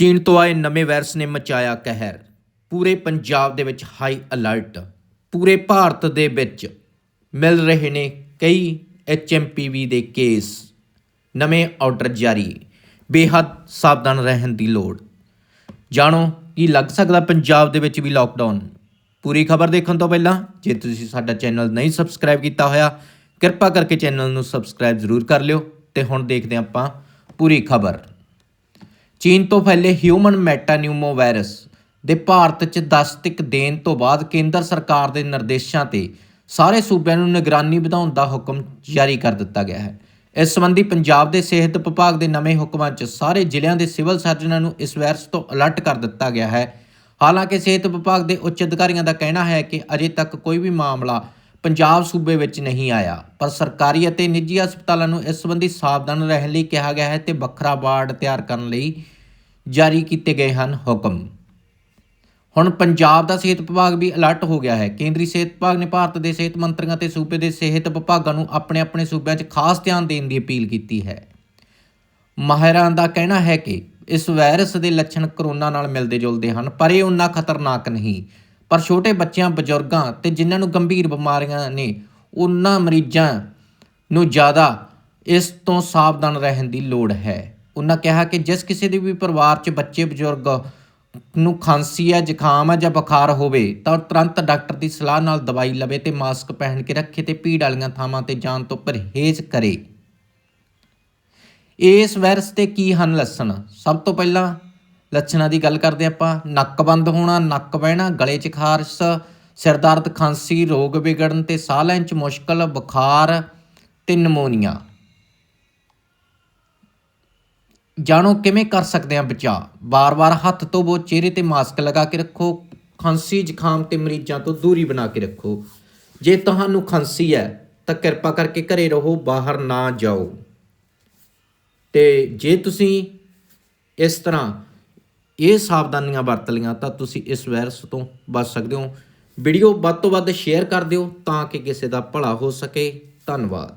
ਚੀਨ ਤੋਂ ਆਏ ਨਵੇਂ ਵਾਇਰਸ ਨੇ ਮਚਾਇਆ ਕਹਿਰ। ਪੂਰੇ ਪੰਜਾਬ ਦੇ ਵਿੱਚ ਹਾਈ ਅਲਰਟ ਪੂਰੇ ਭਾਰਤ ਦੇ ਵਿੱਚ ਮਿਲ ਰਹੇ ਨੇ ਕਈ ਐਚਐਮਪੀਵੀ ਦੇ ਕੇਸ ਨਵੇਂ ਆਰਡਰ ਜਾਰੀ। ਬੇਹੱਦ ਸਾਵਧਾਨ ਰਹਿਣ ਦੀ ਲੋੜ। ਜਾਣੋ ਕੀ ਲੱਗ ਸਕਦਾ ਪੰਜਾਬ ਦੇ ਵਿੱਚ ਵੀ ਲਾਕਡਾਊਨ ਪੂਰੀ ਖਬਰ ਦੇਖਣ ਤੋਂ ਪਹਿਲਾਂ, ਜੇ ਤੁਸੀਂ ਸਾਡਾ ਚੈਨਲ ਨਹੀਂ ਸਬਸਕ੍ਰਾਈਬ ਕੀਤਾ ਹੋਇਆ, ਕਿਰਪਾ ਕਰਕੇ ਚੈਨਲ ਨੂੰ ਸਬਸਕ੍ਰਾਈਬ ਜ਼ਰੂਰ ਕਰ ਲਿਓ ਤੇ ਹੁਣ ਦੇਖਦੇ ਹਾਂ ਆਪਾਂ ਪੂਰੀ ਖਬਰ। ਚੀਨ ਤੋਂ ਫੈਲੇ ਹਿਊਮਨ ਮੈਟਾਨਿਊਮੋ ਵਾਇਰਸ ਦੇ ਭਾਰਤ 'ਚ ਦਸਤਕ ਦੇਣ ਤੋਂ ਬਾਅਦ ਕੇਂਦਰ ਸਰਕਾਰ ਦੇ ਨਿਰਦੇਸ਼ਾਂ ਤੇ ਸਾਰੇ ਸੂਬਿਆਂ ਨੂੰ ਨਿਗਰਾਨੀ ਵਧਾਉਣ ਦਾ ਹੁਕਮ ਜਾਰੀ ਕਰ ਦਿੱਤਾ ਗਿਆ ਹੈ। ਇਸ ਸੰਬੰਧੀ ਪੰਜਾਬ ਦੇ ਸਿਹਤ ਵਿਭਾਗ ਦੇ ਨਵੇਂ ਹੁਕਮਾਂ 'ਚ ਸਾਰੇ ਜ਼ਿਲ੍ਹਿਆਂ ਦੇ ਸਿਵਲ ਸਰਜਨਾਂ ਨੂੰ ਇਸ ਵਾਇਰਸ ਤੋਂ ਅਲਰਟ ਕਰ ਦਿੱਤਾ ਗਿਆ ਹੈ। ਹਾਲਾਂਕਿ ਸਿਹਤ ਵਿਭਾਗ ਦੇ ਉੱਚ ਅਧਿਕਾਰੀਆਂ ਦਾ ਕਹਿਣਾ ਹੈ ਕਿ ਅਜੇ ਤੱਕ ਕੋਈ ਵੀ ਮਾਮਲਾ ਪੰਜਾਬ ਸੂਬੇ ਵਿੱਚ ਨਹੀਂ ਆਇਆ, ਪਰ ਸਰਕਾਰੀ ਅਤੇ ਨਿੱਜੀ ਹਸਪਤਾਲਾਂ ਨੂੰ ਇਸ ਸੰਬੰਧੀ ਸਾਵਧਾਨ ਰਹਿਣ ਲਈ ਕਿਹਾ ਗਿਆ ਹੈ ਤੇ ਵੱਖਰਾ ਵਾਰਡ ਤਿਆਰ ਕਰਨ ਲਈ ਜਾਰੀ ਕੀਤੇ ਗਏ ਹਨ ਹੁਕਮ। ਹੁਣ ਪੰਜਾਬ ਦਾ ਸਿਹਤ ਵਿਭਾਗ ਵੀ ਅਲਰਟ ਹੋ ਗਿਆ ਹੈ। ਕੇਂਦਰੀ ਸਿਹਤ ਵਿਭਾਗ ਨੇ ਭਾਰਤ ਦੇ ਸਿਹਤ ਮੰਤਰੀਆਂ ਤੇ ਸੂਬੇ ਦੇ ਸਿਹਤ ਵਿਭਾਗਾਂ ਨੂੰ ਆਪਣੇ ਆਪਣੇ ਸੂਬਿਆਂ 'ਚ ਖਾਸ ਧਿਆਨ ਦੇਣ ਦੀ ਅਪੀਲ ਕੀਤੀ ਹੈ। ਮਾਹਿਰਾਂ ਦਾ ਕਹਿਣਾ ਹੈ ਕਿ ਇਸ ਵਾਇਰਸ ਦੇ ਲੱਛਣ ਕਰੋਨਾ ਨਾਲ ਮਿਲਦੇ ਜੁਲਦੇ ਹਨ, ਪਰ ਇਹ ਉਨਾ ਖਤਰਨਾਕ ਨਹੀਂ। ਪਰ ਛੋਟੇ ਬੱਚਿਆਂ, ਬਜ਼ੁਰਗਾਂ ਤੇ ਜਿਨ੍ਹਾਂ ਨੂੰ ਗੰਭੀਰ ਬਿਮਾਰੀਆਂ ਨੇ, ਉਹਨਾਂ ਮਰੀਜ਼ਾਂ ਨੂੰ ਜ਼ਿਆਦਾ ਇਸ ਤੋਂ ਸਾਵਧਾਨ ਰਹਿਣ ਦੀ ਲੋੜ ਹੈ। ਉਹਨਾਂ ਕਿਹਾ ਕਿ ਜਿਸ ਕਿਸੇ ਦੇ ਵੀ ਪਰਿਵਾਰ 'ਚ ਬੱਚੇ, ਬਜ਼ੁਰਗ ਨੂੰ ਖਾਂਸੀ ਹੈ ਜ਼ੁਕਾਮ ਹੈ ਜਾਂ ਬੁਖਾਰ ਹੋਵੇ, ਤਾਂ ਉਹ ਤੁਰੰਤ ਡਾਕਟਰ ਦੀ ਸਲਾਹ ਨਾਲ ਦਵਾਈ ਲਵੇ ਤੇ ਮਾਸਕ ਪਹਿਨ ਕੇ ਰੱਖੇ ਤੇ ਭੀੜ ਵਾਲੀਆਂ ਥਾਵਾਂ ਤੇ ਜਾਣ ਤੋਂ ਪਰਹੇਜ਼ ਕਰੇ। ਇਸ ਵਾਇਰਸ 'ਤੇ ਕੀ ਹਨ ਲੱਛਣ? ਸਭ ਤੋਂ ਪਹਿਲਾਂ ਲੱਛਣਾਂ ਦੀ ਗੱਲ ਕਰਦੇ ਆਪਾਂ। ਨੱਕ ਬੰਦ ਹੋਣਾ, ਨੱਕ ਬਹਿਣਾ, ਗਲੇ 'ਚ ਖਾਰਸ਼, ਸਿਰ ਦਰਦ, ਖਾਂਸੀ, ਰੋਗ ਵਿਗੜਨ ਤੇ ਸਾਹ ਲੈਣ 'ਚ ਮੁਸ਼ਕਲ, ਬੁਖਾਰ ਤੇ ਨਮੋਨੀਆ ਜਾਣੋ ਕਿਵੇਂ ਕਰ ਸਕਦੇ ਹਾਂ ਬਚਾਅ? ਵਾਰ ਵਾਰ ਹੱਥ ਧੋਵੋ, ਚਿਹਰੇ ਤੇ ਮਾਸਕ ਲਗਾ ਕੇ ਰੱਖੋ, ਖਾਂਸੀ, ਜ਼ੁਕਾਮ ਤੇ ਮਰੀਜ਼ਾਂ ਤੋਂ ਦੂਰੀ ਬਣਾ ਕੇ ਰੱਖੋ। ਜੇ ਤੁਹਾਨੂੰ ਖਾਂਸੀ ਹੈ, ਤਾਂ ਕਿਰਪਾ ਕਰਕੇ ਘਰੇ ਰਹੋ, ਬਾਹਰ ਨਾ ਜਾਓ। ਤੇ ਜੇ ਤੁਸੀਂ ਇਸ ਤਰ੍ਹਾਂ ਇਹ ਸਾਵਧਾਨੀਆਂ ਵਰਤ ਲਈਆਂ ਤਾਂ ਤੁਸੀਂ ਇਸ ਵਾਇਰਸ ਤੋਂ ਬਚ ਸਕਦੇ ਹੋ। ਵੀਡੀਓ ਵੱਧ ਤੋਂ ਵੱਧ ਸ਼ੇਅਰ ਕਰ ਦਿਓ ਤਾਂ ਕਿ ਕਿਸੇ ਦਾ ਭਲਾ ਹੋ ਸਕੇ। ਧੰਨਵਾਦ।